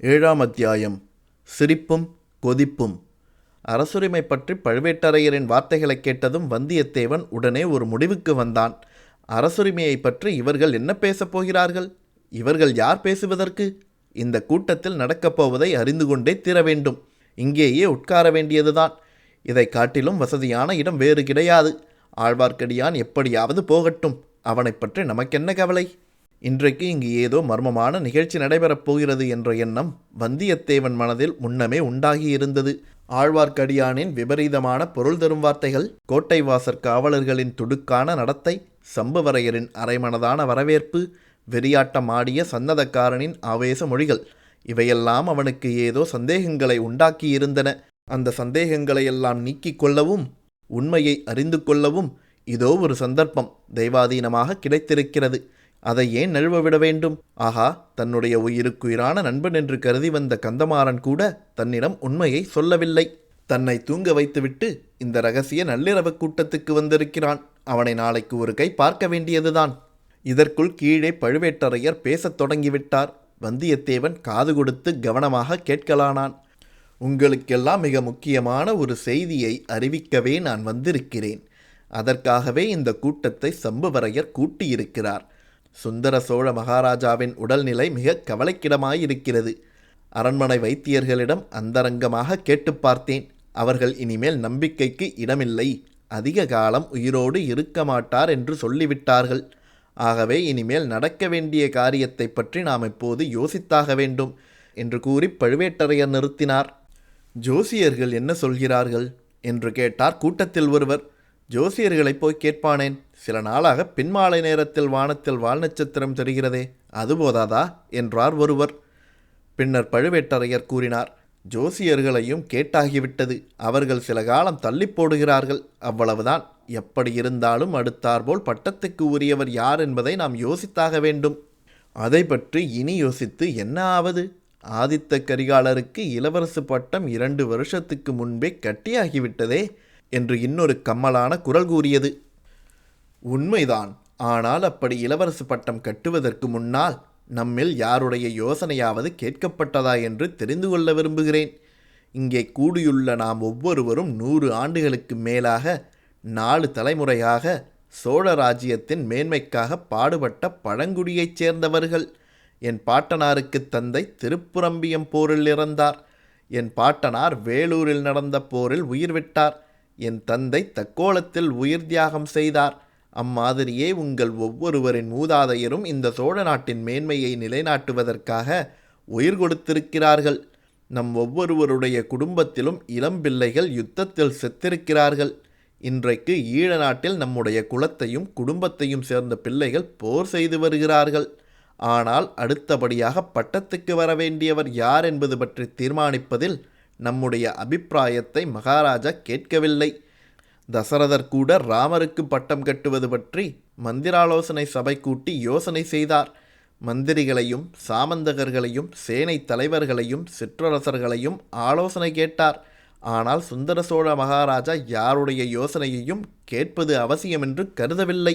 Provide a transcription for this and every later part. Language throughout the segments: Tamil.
ஏழாம் அத்தியாயம். சிரிப்பும் கொதிப்பும். அரசுரிமை பற்றி பழுவேட்டரையரின் வார்த்தைகளைக் கேட்டதும் வந்தியத்தேவன் உடனே ஒரு முடிவுக்கு வந்தான். அரசுரிமையை பற்றி இவர்கள் என்ன பேசப் போகிறார்கள்? இவர்கள் யார் பேசுவதற்கு? இந்த கூட்டத்தில் நடக்கப் போவதை அறிந்து கொண்டே தீர வேண்டும். இங்கேயே உட்கார வேண்டியதுதான். இதை காட்டிலும் வசதியான இடம் வேறு கிடையாது. ஆழ்வார்க்கடியான் எப்படியாவது போகட்டும். அவனைப் பற்றி நமக்கென்ன கவலை? இன்றைக்கு இங்கு ஏதோ மர்மமான நிகழ்ச்சி நடைபெறப் போகிறது என்ற எண்ணம் வந்தியத்தேவன் மனதில் முன்னமே உண்டாகியிருந்தது. ஆழ்வார்க்கடியானின் விபரீதமான பொருள் தரும் வார்த்தைகள் கோட்டை வாசற் காவலர்களின் துடுக்கான நடத்தை சம்புவரையரின் அரைமனதான வரவேற்பு வெறியாட்டம் ஆடிய சன்னதக்காரனின் ஆவேச மொழிகள் இவையெல்லாம் அவனுக்கு ஏதோ சந்தேகங்களை உண்டாக்கியிருந்தன. அந்த சந்தேகங்களையெல்லாம் நீக்கிக் கொள்ளவும் உண்மையை அறிந்து கொள்ளவும் இதோ ஒரு சந்தர்ப்பம் தெய்வாதீனமாக கிடைத்திருக்கிறது. அதை ஏன் நழுவ விட வேண்டும்? ஆஹா தன்னுடைய உயிருக்குயிரான நண்பன் என்று கருதி வந்த கந்தமாறன் கூட தன்னிடம் உண்மையை சொல்லவில்லை. தன்னை தூங்க வைத்துவிட்டு இந்த ரகசிய நள்ளிரவு கூட்டத்துக்கு வந்திருக்கிறான். அவனை நாளைக்கு ஒரு கை பார்க்க வேண்டியதுதான். இதற்குள் கீழே பழுவேட்டரையர் பேசத் தொடங்கிவிட்டார். வந்தியத்தேவன் காது கொடுத்து கவனமாக கேட்கலானான். உங்களுக்கெல்லாம் மிக முக்கியமான ஒரு செய்தியை அறிவிக்கவே நான் வந்திருக்கிறேன். அதற்காகவே இந்த கூட்டத்தை சம்புவரையர் கூட்டியிருக்கிறார். சுந்தர சோழ மகாராஜாவின் உடல்நிலை மிக கவலைக்கிடமாயிருக்கிறது. அரண்மனை வைத்தியர்களிடம் அந்தரங்கமாக கேட்டு பார்த்தேன். அவர்கள் இனிமேல் நம்பிக்கைக்கு இடமில்லை. அதிக காலம் உயிரோடு இருக்க மாட்டார் என்று சொல்லிவிட்டார்கள். ஆகவே இனிமேல் நடக்க வேண்டிய காரியத்தை பற்றி நாம் இப்போது யோசித்தாக வேண்டும் என்று கூறி பழுவேட்டரையர் நிறுத்தினார். ஜோசியர்கள் என்ன சொல்கிறார்கள்? என்று கேட்டார் கூட்டத்தில் ஒருவர். ஜோசியர்களைப் போய் கேட்பானேன்? சில நாளாக பின்மாலை நேரத்தில் வானத்தில் வால் நட்சத்திரம் தெரிகிறதே அது போதாதா? என்றார் ஒருவர். பின்னர் பழுவேட்டரையர் கூறினார் ஜோசியர்களையும் கேட்டாகிவிட்டது. அவர்கள் சில காலம் தள்ளி போடுகிறார்கள். அவ்வளவுதான். எப்படி இருந்தாலும் அடுத்தாற்போல் பட்டத்துக்கு உரியவர் யார் என்பதை நாம் யோசித்தாக வேண்டும். அதை பற்றி இனி யோசித்து என்ன ஆவது? ஆதித்த கரிகாலருக்கு இளவரசு பட்டம் இரண்டு வருஷத்துக்கு முன்பே கட்டியாகிவிட்டதே. என்று இன்னொரு கம்மலான குரல் கூறியது. உண்மைதான். ஆனால் அப்படி இளவரசு பட்டம் கட்டுவதற்கு முன்னால் நம்மில் யாருடைய யோசனையாவது கேட்கப்பட்டதா என்று தெரிந்து கொள்ள விரும்புகிறேன். இங்கே கூடியுள்ள நாம் ஒவ்வொருவரும் நூறு ஆண்டுகளுக்கு மேலாக நாலு தலைமுறையாக சோழ ராஜ்யத்தின் மேன்மைக்காக பாடுபட்ட பழங்குடியைச் சேர்ந்தவர்கள். என் பாட்டனாருக்கு தந்தை திருப்புரம்பியம் போரில் இறந்தார். என் பாட்டனார் வேலூரில் நடந்த போரில் உயிர் விட்டார். என் தந்தை தக்கோலத்தில் உயிர் தியாகம் செய்தார். அம்மாதிரியே உங்கள் ஒவ்வொருவரின் மூதாதையரும் இந்த சோழ நாட்டின் மேன்மையை நிலைநாட்டுவதற்காக உயிர் கொடுத்திருக்கிறார்கள். நம் ஒவ்வொருவருடைய குடும்பத்திலும் இளம்பிள்ளைகள் யுத்தத்தில் செத்திருக்கிறார்கள். இன்றைக்கு ஈழ நாட்டில் நம்முடைய குலத்தையும் குடும்பத்தையும் சேர்ந்த பிள்ளைகள் போர் செய்து வருகிறார்கள். ஆனால் அடுத்தபடியாக பட்டத்துக்கு வர வேண்டியவர் யார் என்பது பற்றி தீர்மானிப்பதில் நம்முடைய அபிப்பிராயத்தை மகாராஜா கேட்கவில்லை. தசரதர் கூட ராமருக்கு பட்டம் கட்டுவது பற்றி மந்திராலோசனை சபை கூட்டி யோசனை செய்தார். மந்திரிகளையும் சாமந்தகர்களையும் சேனை தலைவர்களையும் சிற்றரசர்களையும் ஆலோசனை கேட்டார். ஆனால் சுந்தர சோழ மகாராஜா யாருடைய யோசனையையும் கேட்பது அவசியம் என்று கருதவில்லை.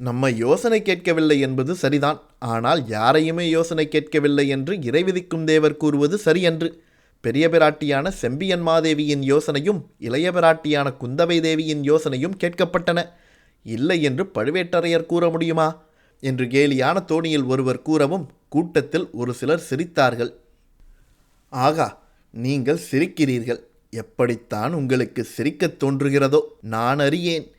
நம்ம யோசனை கேட்கவில்லை என்பது சரிதான். ஆனால் யாரையுமே யோசனை கேட்கவில்லை என்று இறைவிதிக்கும் தேவர் கூறுவது சரியன்று. பெரிய பிராட்டியான செம்பியன் மாதேவியின் யோசனையும் இளைய பிராட்டியான குந்தவை தேவியின் யோசனையும் கேட்கப்பட்டன. இல்லை என்று பழுவேட்டரையர் கூற முடியுமா? என்று கேலியான தோணியில் ஒருவர் கூறவும் கூட்டத்தில் ஒரு சிலர் சிரித்தார்கள். ஆகா நீங்கள் சிரிக்கிறீர்கள். எப்படித்தான் உங்களுக்கு சிரிக்கத் தோன்றுகிறதோ? நான் அறியேன்.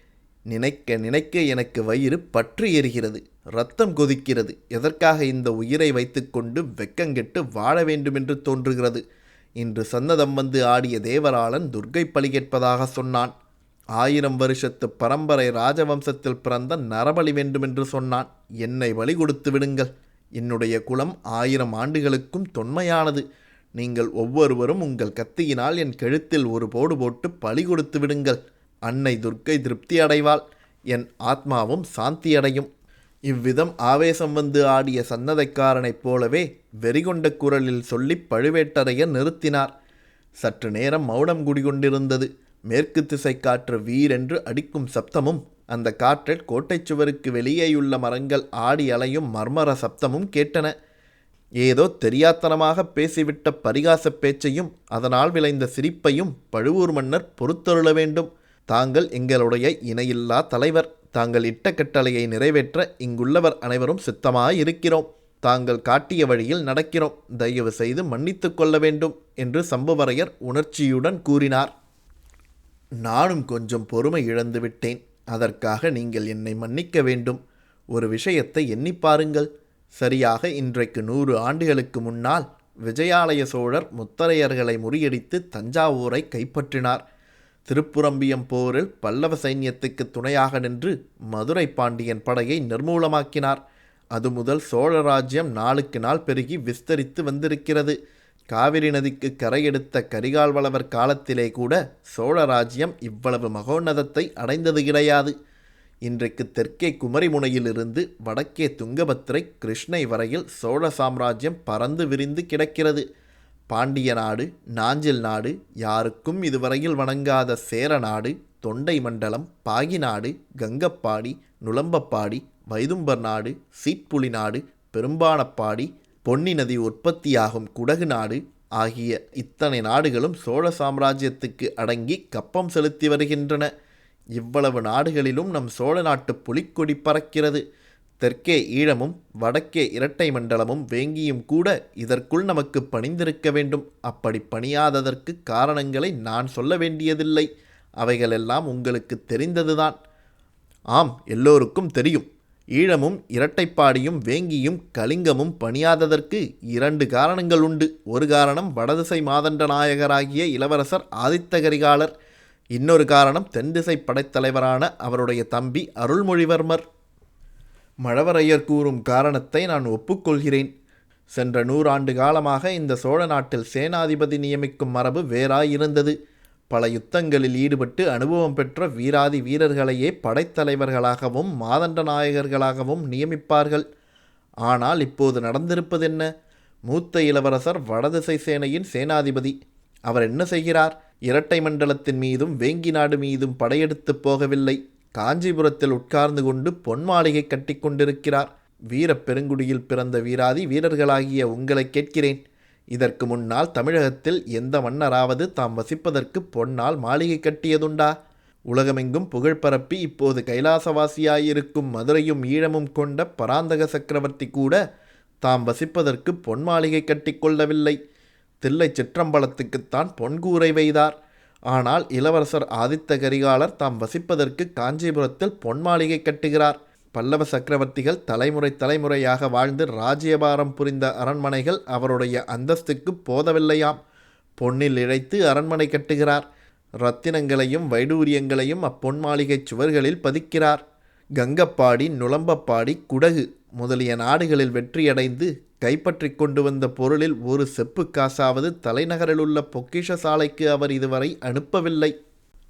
நினைக்க நினைக்க எனக்கு வயிறு பற்றி எரிகிறது. ரத்தம் கொதிக்கிறது. எதற்காக இந்த உயிரை வைத்துக்கொண்டு வெக்கங்கெட்டு வாழ வேண்டுமென்று தோன்றுகிறது? இன்று சன்னதம் வந்து ஆடிய தேவராளன் துர்க்கை பலி கேட்பதாக சொன்னான். ஆயிரம் வருஷத்து பரம்பரை ராஜவம்சத்தில் பிறந்த நரபலி வேண்டுமென்று சொன்னான். என்னை வழி கொடுத்து விடுங்கள். என்னுடைய குலம் ஆயிரம் ஆண்டுகளுக்கும் தொன்மையானது. நீங்கள் ஒவ்வொருவரும் உங்கள் கத்தியினால் என் கழுத்தில் ஒரு போடு போட்டு பழி கொடுத்து விடுங்கள். அன்னை துர்க்கை திருப்தி அடைவாள். என் ஆத்மாவும் சாந்தியடையும். இவ்விதம் ஆவேசம் வந்து ஆடிய சன்னதைக்காரனைப் போலவே வெறிகொண்ட குரலில் சொல்லி பழுவேட்டரையர் நிறுத்தினார். சற்று நேரம் மௌனம் குடிகொண்டிருந்தது. மேற்கு திசை காற்று வீரென்று அடிக்கும் சப்தமும் அந்த காற்றில் கோட்டைச் சுவருக்கு வெளியேயுள்ள மரங்கள் ஆடி அலையும் மர்மர சப்தமும் கேட்டன. ஏதோ தெரியாத்தனமாக பேசிவிட்ட பரிகாச பேச்சையும் அதனால் விளைந்த சிரிப்பையும் பழுவூர் மன்னர் பொறுத்தருள வேண்டும். தாங்கள் எங்களுடைய இணையில்லா தலைவர். தாங்கள் இட்ட கட்டளையை நிறைவேற்ற இங்குள்ளவர் அனைவரும் சித்தமாயிருக்கிறோம். தாங்கள் காட்டிய வழியில் நடக்கிறோம். தயவு செய்து மன்னித்து கொள்ள வேண்டும் என்று சம்புவரையர் உணர்ச்சியுடன் கூறினார். நானும் கொஞ்சம் பொறுமை இழந்து விட்டேன். அதற்காக நீங்கள் என்னை மன்னிக்க வேண்டும். ஒரு விஷயத்தை எண்ணி பாருங்கள். சரியாக இன்றைக்கு நூறு ஆண்டுகளுக்கு முன்னால் விஜயாலய சோழர் முத்தரையர்களை முறியடித்து தஞ்சாவூரை கைப்பற்றினார். திருப்புரம்பியம் போரில் பல்லவ சைன்யத்துக்கு துணையாக நின்று மதுரை பாண்டியன் படையை நிர்மூலமாக்கினார். அது முதல் சோழ ராஜ்யம் நாளுக்கு நாள் பெருகி விஸ்தரித்து வந்திருக்கிறது. காவிரி நதிக்கு கரையெடுத்த கரிகால் வளவர் காலத்திலே கூட சோழ ராஜ்யம் இவ்வளவு மகோன்னதத்தை அடைந்தது கிடையாது. இன்றைக்கு தெற்கே குமரிமுனையிலிருந்து வடக்கே துங்கபத்திரை கிருஷ்ணை வரையில் சோழ சாம்ராஜ்யம் பறந்து விரிந்து கிடக்கிறது. பாண்டிய நாடு நாஞ்சில் நாடு யாருக்கும் இதுவரையில் வணங்காத சேர நாடு தொண்டை மண்டலம் பாகிநாடு கங்கப்பாடி நுளம்பப்பாடி வைதும்பர் நாடு சீட்புலி நாடு பெரும்பானப்பாடி பொன்னி நதி உற்பத்தியாகும் குடகு நாடு ஆகிய இத்தனை நாடுகளும் சோழ சாம்ராஜ்யத்துக்கு அடங்கி கப்பம் செலுத்தி வருகின்றன. இவ்வளவு நாடுகளிலும் நம் சோழ நாட்டு புலிக்கொடி பறக்கிறது. தெற்கே ஈழமும் வடக்கே இரட்டை மண்டலமும் வேங்கியும் கூட இதற்குள் நமக்கு பணிந்திருக்க வேண்டும். அப்படி பணியாததற்கு காரணங்களை நான் சொல்ல வேண்டியதில்லை. அவைகளெல்லாம் உங்களுக்கு தெரிந்ததுதான். ஆம் எல்லோருக்கும் தெரியும். ஈழமும் இரட்டைப்பாடியும் வேங்கியும் கலிங்கமும் பணியாததற்கு இரண்டு காரணங்கள் உண்டு. ஒரு காரணம் வடதிசை மாதண்ட நாயகராகிய இளவரசர் ஆதித்த கரிகாலர். இன்னொரு காரணம் தென்திசை படைத்தலைவரான அவருடைய தம்பி அருள்மொழிவர்மர். மழவரையர் கூறும் காரணத்தை நான் ஒப்புக்கொள்கிறேன். சென்ற நூறாண்டு காலமாக இந்த சோழ நாட்டில் சேனாதிபதி நியமிக்கும் மரபு வேறாயிருந்தது. பல யுத்தங்களில் ஈடுபட்டு அனுபவம் பெற்ற வீராதி வீரர்களையே படைத்தலைவர்களாகவும் மாதண்ட நாயகர்களாகவும் நியமிப்பார்கள். ஆனால் இப்போது நடந்திருப்பதென்ன? மூத்த இளவரசர் வடதிசை சேனையின் சேனாதிபதி. அவர் என்ன செய்கிறார்? இரட்டை மண்டலத்தின் மீதும் வேங்கி நாடு மீதும் படையெடுத்து போகவில்லை. காஞ்சிபுரத்தில் உட்கார்ந்து கொண்டு பொன் மாளிகை கட்டி கொண்டிருக்கிறார். வீரப் பெருங்குடியில் பிறந்த வீராதி வீரர்களாகிய உங்களை கேட்கிறேன். இதற்கு முன்னால் தமிழகத்தில் எந்த மன்னராவது தாம் வசிப்பதற்கு பொன்னால் மாளிகை கட்டியதுண்டா? உலகமெங்கும் புகழ் பரப்பி இப்போது கைலாசவாசியாயிருக்கும் மதுரையும் ஈழமும் கொண்ட பராந்தக சக்கரவர்த்தி கூட தாம் வசிப்பதற்கு பொன் மாளிகை கட்டிக்கொள்ளவில்லை தில்லை சிற்றம்பலத்துக்குத்தான் பொன்கூரை வைத்தார் ஆனால் இளவரசர் ஆதித்த கரிகாலர் தாம் வசிப்பதற்கு காஞ்சிபுரத்தில் பொன் மாளிகை கட்டுகிறார். பல்லவ சக்கரவர்த்திகள் தலைமுறை தலைமுறையாக வாழ்ந்து ராஜ்யபாரம் புரிந்த அரண்மனைகள் அவருடைய அந்தஸ்துக்கு போதவில்லையாம். பொன்னில் இழைத்து அரண்மனை கட்டுகிறார். ரத்தினங்களையும் வைடூரியங்களையும் அப்பொன் மாளிகை சுவர்களில் பதிக்கிறார். கங்கப்பாடி நுளம்பப்பாடி குடகு முதலிய நாடுகளில் வெற்றியடைந்து கைப்பற்றி கொண்டு வந்த பொருளில் ஒரு செப்பு காசாவது தலைநகரில் உள்ள பொக்கிஷ சாலைக்கு அவர் இதுவரை அனுப்பவில்லை.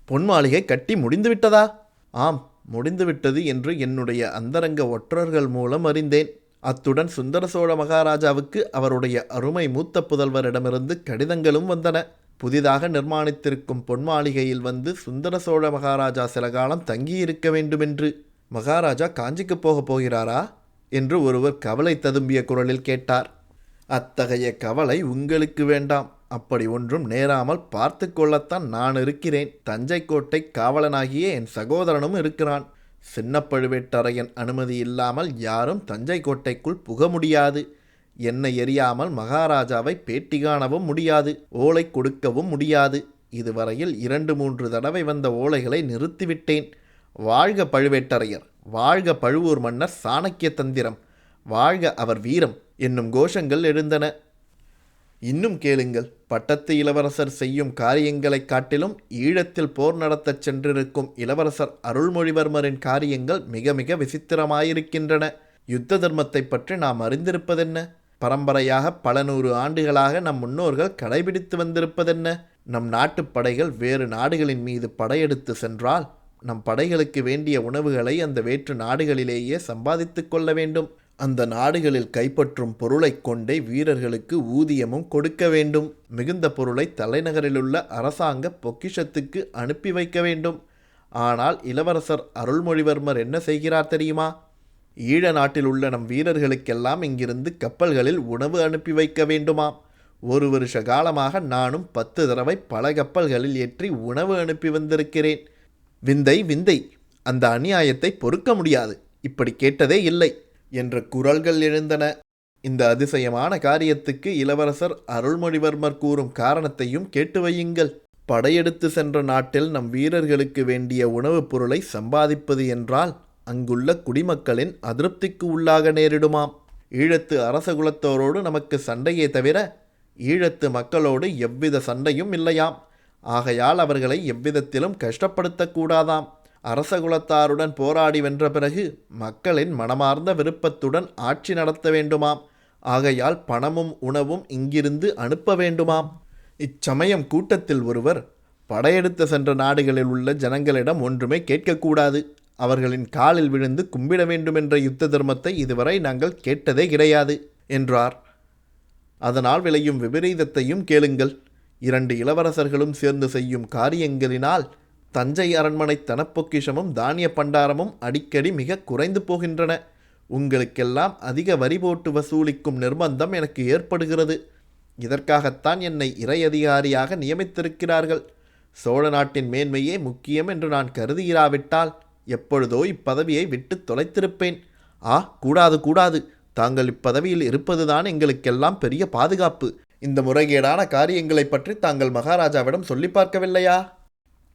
பொன் மாளிகை கட்டி முடிந்துவிட்டதா? ஆம் முடிந்துவிட்டது என்று என்னுடைய அந்தரங்க ஒற்றர்கள் மூலம் அறிந்தேன். அத்துடன் சுந்தர சோழ மகாராஜாவுக்கு அவருடைய அருமை மூத்த புதல்வரிடமிருந்து கடிதங்களும் வந்தன. புதிதாக நிர்மாணித்திருக்கும் பொன் மாளிகையில் வந்து சுந்தர சோழ மகாராஜா சில காலம் தங்கியிருக்க வேண்டுமென்று. மகாராஜா காஞ்சிக்கு போகப் போகிறாரா? என்று ஒருவர் கவலை ததும்பிய குரலில் கேட்டார். அத்தகைய கவலை உங்களுக்கு வேண்டாம். அப்படி ஒன்றும் நேராமல் பார்த்து கொள்ளத்தான் நான் இருக்கிறேன். தஞ்சை கோட்டை காவலனாகிய என் சகோதரனும் இருக்கிறான். சின்ன பழுவேட்டரையன் அனுமதி இல்லாமல் யாரும் தஞ்சை கோட்டைக்குள் புக முடியாது. என்னை எரியாமல் மகாராஜாவை பேட்டி காணவும் முடியாது. ஓலை கொடுக்கவும் முடியாது. இதுவரையில் இரண்டு மூன்று தடவை வந்த ஓலைகளை நிறுத்திவிட்டேன். வாழ்க பழுவேட்டரையர்! வாழ்க பழுவூர் மன்னர் சாணக்கிய தந்திரம் வாழ்க அவர் வீரம் என்னும் கோஷங்கள் எழுந்தன. இன்னும் கேளுங்கள் பட்டத்து இளவரசர் செய்யும் காரியங்களைக் காட்டிலும் ஈழத்தில் போர் நடத்தச் சென்றிருக்கும் இளவரசர் அருள்மொழிவர்மரின் காரியங்கள் மிக மிக விசித்திரமாயிருக்கின்றன. யுத்த தர்மத்தை பற்றி நாம் அறிந்திருப்பதென்ன? பரம்பரையாக பல நூறு ஆண்டுகளாக நம் முன்னோர்கள் கடைபிடித்து வந்திருப்பதென்ன? நம் நாட்டுப் படைகள் வேறு நாடுகளின் மீது படையெடுத்து சென்றால் நம் படைகளுக்கு வேண்டிய உணவுகளை அந்த வேற்று நாடுகளிலேயே சம்பாதித்து கொள்ள வேண்டும். அந்த நாடுகளில் கைப்பற்றும் பொருளைக் கொண்டே வீரர்களுக்கு ஊதியமும் கொடுக்க வேண்டும். மிகுந்த பொருளை தலைநகரிலுள்ள அரசாங்க பொக்கிஷத்துக்கு அனுப்பி வைக்க வேண்டும். ஆனால் இளவரசர் அருள்மொழிவர்மர் என்ன செய்கிறார் தெரியுமா? ஈழ நாட்டில் உள்ள நம் வீரர்களுக்கெல்லாம் இங்கிருந்து கப்பல்களில் உணவு அனுப்பி வைக்க வேண்டுமாம் ஒரு வருஷ காலமாக நானும் பத்து தடவை பல கப்பல்களில் ஏற்றி உணவு அனுப்பி வந்திருக்கிறேன். விந்தை விந்தை அந்த அநியாயத்தை பொறுக்க முடியாது. இப்படி கேட்டதே இல்லை என்ற குரல்கள் எழுந்தன. இந்த அதிசயமான காரியத்துக்கு இளவரசர் அருள்மொழிவர்மர் கூறும் காரணத்தையும் கேட்டு வையுங்கள். படையெடுத்து சென்ற நாட்டில் நம் வீரர்களுக்கு வேண்டிய உணவுப் பொருளை சம்பாதிப்பது என்றால் அங்குள்ள குடிமக்களின் அதிருப்திக்கு உள்ளாக நேரிடுமாம். ஈழத்து அரச குலத்தோரோடு நமக்கு சண்டையே தவிர ஈழத்து மக்களோடு எவ்வித சண்டையும் இல்லையாம். ஆகையால் அவர்களை எவ்விதத்திலும் கஷ்டப்படுத்தக்கூடாதாம். அரச குலத்தாருடன் போராடி வென்ற பிறகு மக்களின் மனமார்ந்த விருப்பத்துடன் ஆட்சி நடத்த வேண்டுமாம். ஆகையால் பணமும் உணவும் இங்கிருந்து அனுப்ப வேண்டுமாம். இச்சமயம் கூட்டத்தில் ஒருவர் படையெடுத்து சென்ற நாடுகளில் உள்ள ஜனங்களிடம் ஒன்றுமே கேட்கக்கூடாது. அவர்களின் காலில் விழுந்து கும்பிட வேண்டும் என்ற யுத்த தர்மத்தை இதுவரை நாங்கள் கேட்டதே கிடையாது என்றார். அதனால் விளையும் விபரீதத்தையும் கேளுங்கள். இரண்டு இளவரசர்களும் சேர்ந்து செய்யும் காரியங்களினால் தஞ்சை அரண்மனை தனப்பொக்கிஷமும் தானிய பண்டாரமும் அடிக்கடி மிக குறைந்து போகின்றன. உங்களுக்கெல்லாம் அதிக வரி போட்டு வசூலிக்கும் நிர்பந்தம் எனக்கு ஏற்படுகிறது. இதற்காகத்தான் என்னை இறை அதிகாரியாக நியமித்திருக்கிறார்கள். சோழ நாட்டின் மேன்மையே முக்கியம் என்று நான் கருதுகிறாவிட்டால் எப்பொழுதோ இப்பதவியை விட்டு தொலைத்திருப்பேன். ஆ கூடாது கூடாது. தாங்கள் இப்பதவியில் இருப்பதுதான் எங்களுக்கெல்லாம் பெரிய பாதுகாப்பு. இந்த முறைகேடான காரியங்களைப் பற்றி தாங்கள் மகாராஜாவிடம் சொல்லி பார்க்கவில்லையா?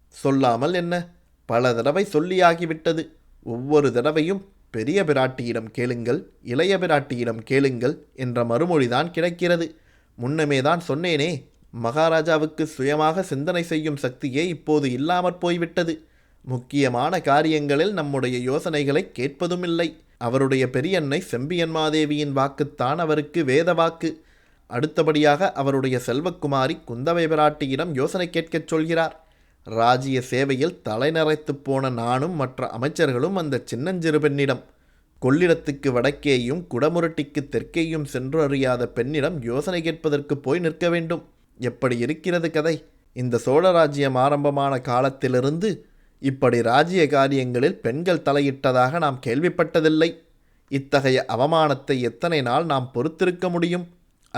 சொல்லாமல் என்ன? பல தடவை சொல்லியாகிவிட்டது. ஒவ்வொரு தடவையும் பெரிய பிராட்டியிடம் கேளுங்கள் இளைய பிராட்டியிடம் கேளுங்கள் என்ற மறுமொழிதான் கிடைக்கிறது. முன்னமே தான் சொன்னேனே மகாராஜாவுக்கு சுயமாக சிந்தனை செய்யும் சக்தியே இப்போது இல்லாமற் போய்விட்டது. முக்கியமான காரியங்களில் நம்முடைய யோசனைகளை கேட்பதும் இல்லை அவருடைய பெரியன்னை செம்பியன்மாதேவியின் வாக்குத்தான் அவருக்கு வேத வாக்கு. அடுத்தபடியாக அவருடைய செல்வக்குமாரி குந்தவை பிராட்டியிடம் யோசனை கேட்கச் சொல்கிறார். ராஜ்ய சேவையில் தலைநரைத்துப் போன நானும் மற்ற அமைச்சர்களும் அந்த சின்னஞ்சிறு பெண்ணிடம் கொள்ளிடத்துக்கு வடக்கேயும் குடமுரட்டிக்கு தெற்கேயும் சென்று அறியாத பெண்ணிடம் யோசனை கேட்பதற்கு போய் நிற்க வேண்டும். எப்படி இருக்கிறது கதை? இந்த சோழ ராஜ்யம் ஆரம்பமான காலத்திலிருந்து இப்படி ராஜ்ய காரியங்களில் பெண்கள் தலையிட்டதாக நாம் கேள்விப்பட்டதில்லை. இத்தகைய அவமானத்தை எத்தனை நாள் நாம் பொறுத்திருக்க முடியும்?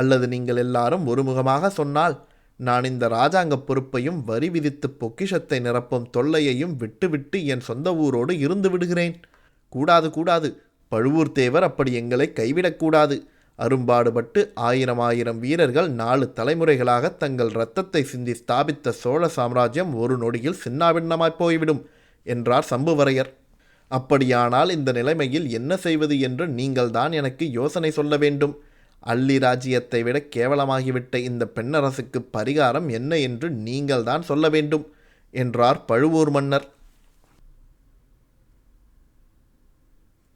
அல்லது நீங்கள் எல்லாரும் ஒருமுகமாக சொன்னால் நான் இந்த ராஜாங்க பொறுப்பையும் வரி விதித்து பொக்கிஷத்தை நிரப்பும் தொல்லையையும் விட்டுவிட்டு என் சொந்த ஊரோடு இருந்து விடுகிறேன். கூடாது கூடாது. பழுவூர் தேவர் அப்படி எங்களை கைவிடக்கூடாது அரும்பாடுபட்டு ஆயிரம் ஆயிரம் வீரர்கள் நாலு தலைமுறைகளாக தங்கள் இரத்தத்தை சிந்தி ஸ்தாபித்த சோழ சாம்ராஜ்யம் ஒரு நொடியில் சின்னாபின்னமாய் போய்விடும் என்றார் சம்புவரையர். அப்படியானால் இந்த நிலைமையில் என்ன செய்வது என்று நீங்கள்தான் எனக்கு யோசனை சொல்ல வேண்டும். அள்ளி ராஜ்யத்தை விட கேவலமாகிவிட்ட இந்த பெண்ணரசுக்கு பரிகாரம் என்ன என்று நீங்கள்தான் சொல்ல வேண்டும் என்றார் பழுவூர் மன்னர்.